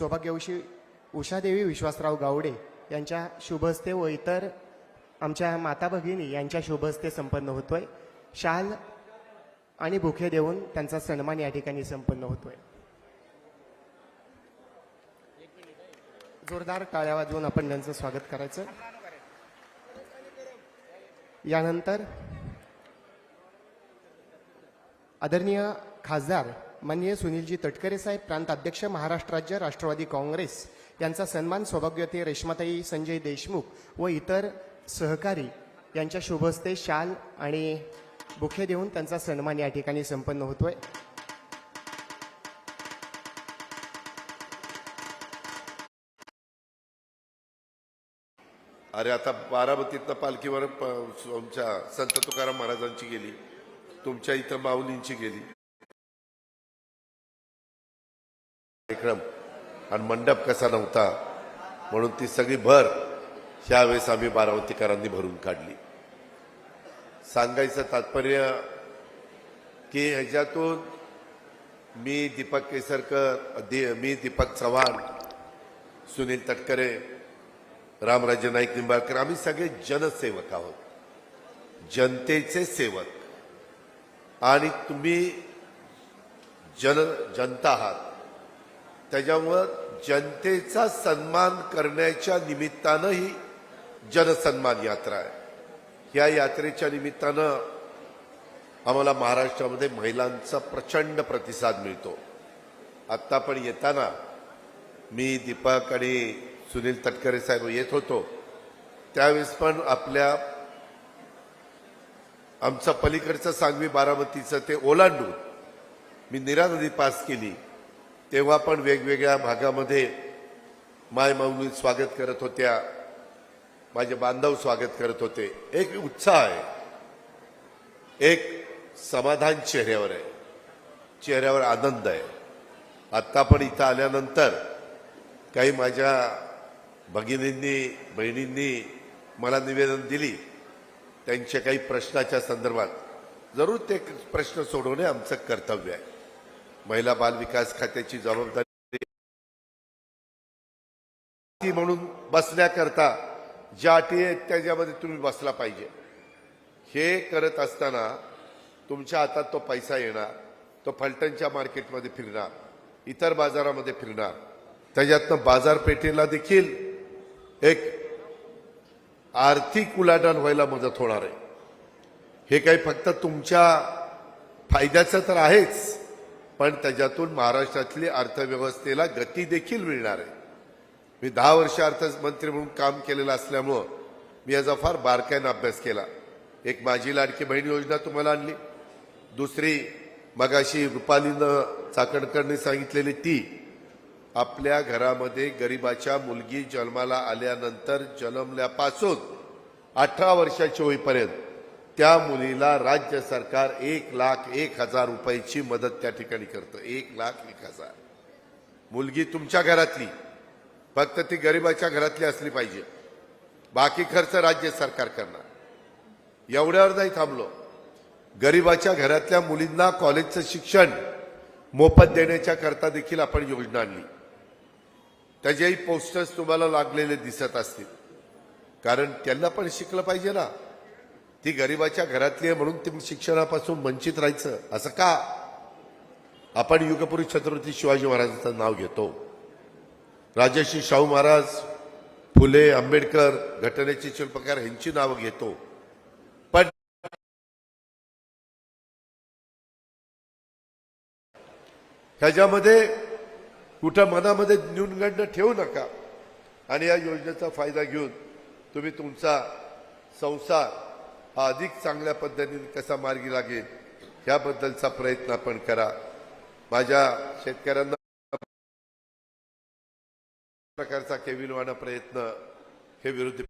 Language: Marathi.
सौभाग्यवशी उषादेवी विश्वासराव गावडे यांच्या शुभहस्ते व इतर आमच्या माता भगिनी यांच्या शुभहस्ते संपन्न होतोय. शाल आणि बुखे देऊन त्यांचा सन्मान या ठिकाणी संपन्न होतोय. जोरदार टाळ्या वाजवून आपण त्यांचं स्वागत करायचं. यानंतर आदरणीय खासदार माननीय सुनीलजी तटकरे साहेब प्रांत अध्यक्ष महाराष्ट्र राज्य राष्ट्रवादी काँग्रेस यांचा सन्मान सौभाग्यवती रेश्माताई संजय देशमुख व इतर सहकारी यांच्या शुभस्ते शाल आणि बुखे देऊन त्यांचा सन्मान या ठिकाणी संपन्न होतोय. अरे आता बारामतीतनं पालखीवर प- आमच्या संत तुकाराम महाराजांची गेली तुमच्या इथं माऊलींची गेली. कार्यक्रम आणि मंडप कसा नव्हता म्हणून ती सगळी भर ह्यावेळेस आम्ही बारामतीकरांनी भरून काढली. सांगायचं तात्पर्य की ह्याच्यातून मी दीपक केसरकर दि- मी दीपक चव्हाण सुनील तटकरे रामराज्य नाईक निंबाळकर आम्ही सगळे जनसेवक आहोत. जनतेचे सेवक. आणि तुम्ही जन जनता आहात. त्याच्यामुळं जनतेचा सन्मान करण्याच्या निमित्तानं ही जनसन्मान यात्रा आहे. या यात्रेच्या निमित्तानं आम्हाला महाराष्ट्रामध्ये महिलांचा प्रचंड प्रतिसाद मिळतो. आत्ता पण येताना मी दीपक आणि सुनील तटकरे साहेब येत होतो. त्यावेळेस पण आपल्या आमचं पलीकडचं सांगवी बारामतीचं ते ओलांडून मी निरा नदी पास केली. तेव्हा पण वेगवेगळ्या भागामध्ये मायमाऊली स्वागत करत होत्या. माझे बांधव स्वागत करत होते. एक उत्साह आहे. एक समाधान चेहऱ्यावर आहे. चेहऱ्यावर आनंद आहे. आत्ता पण इथं आल्यानंतर काही माझ्या भगिनींनी बहिणींनी मला निवेदन दिली. त्यांच्या काही प्रश्नाच्या संदर्भात. जरूर ते प्रश्न सोडवणे आमचं कर्तव्य आहे. महिला बाल विकास खात्याची जबाबदारी म्हणून बसण्याकरता ज्या अटी आहेत त्याच्यामध्ये तुम्ही बसला पाहिजे. हे करत असताना तुमच्या हातात तो पैसा येणार तो फलटणच्या मार्केटमध्ये फिरणार इतर बाजारामध्ये फिरणार. त्याच्यातनं बाजारपेठेला देखील एक आर्थिक उलाढाल व्हायला मदत होणार आहे. हे काही फक्त तुमच्या फायद्याचं तर आहेच पण त्याच्यातून महाराष्ट्रातली अर्थव्यवस्थेला गती देखील मिळणार आहे. मी दहा वर्ष अर्थमंत्री म्हणून काम केलेलं असल्यामुळं मी याचा फार बारकाईनं अभ्यास केला. एक माझी लाडकी बहीण योजना तुम्हाला आणली. दुसरी मगाशी रुपालीनं चाकणकरने सांगितलेली ती आपल्या घरामध्ये गरिबाच्या मुलगी जन्माला आल्यानंतर जन्मल्यापासून अठरा वर्षाची होईपर्यंत त्या मुलीला राज्य सरकार एक लाख एक हजार रुपयाची मदत त्या ठिकाणी करतं. एक लाख एक हजार. मुलगी तुमच्या घरातली. फक्त ती गरिबाच्या घरातली असली पाहिजे. बाकी खर्च राज्य सरकार करणार. एवढ्यावर नाही थांबलो. गरिबाच्या घरातल्या मुलींना कॉलेजचं शिक्षण मोफत देण्याच्या करता देखील आपण योजना आणली. त्याचेही पोस्टर्स तुम्हाला लागलेले दिसत असतील. कारण त्यांना पण शिकलं पाहिजे ना. ती गरिबाच्या घरातली आहे म्हणून ती शिक्षणापासून वंचित राहायचं. असं का? आपण युगपुरी छत्रपती शिवाजी महाराजांचं नाव घेतो. राजर्षी शाहू महाराज फुले आंबेडकर घटनेचे शिल्पकार यांची नावं घेतो. पण ह्याच्यामध्ये कुठं मनामध्ये न्यूनगंड ठेवू नका. आणि या योजनेचा फायदा घेऊन तुम्ही तुमचा संसार हा अधिक चांगल्या पद्धतीने कसा मार्गी लागेल ह्याबद्दलचा प्रयत्न आपण करा. माझ्या शेतकऱ्यांना प्रकारचा केविलवाणा प्रयत्न हे विरोधी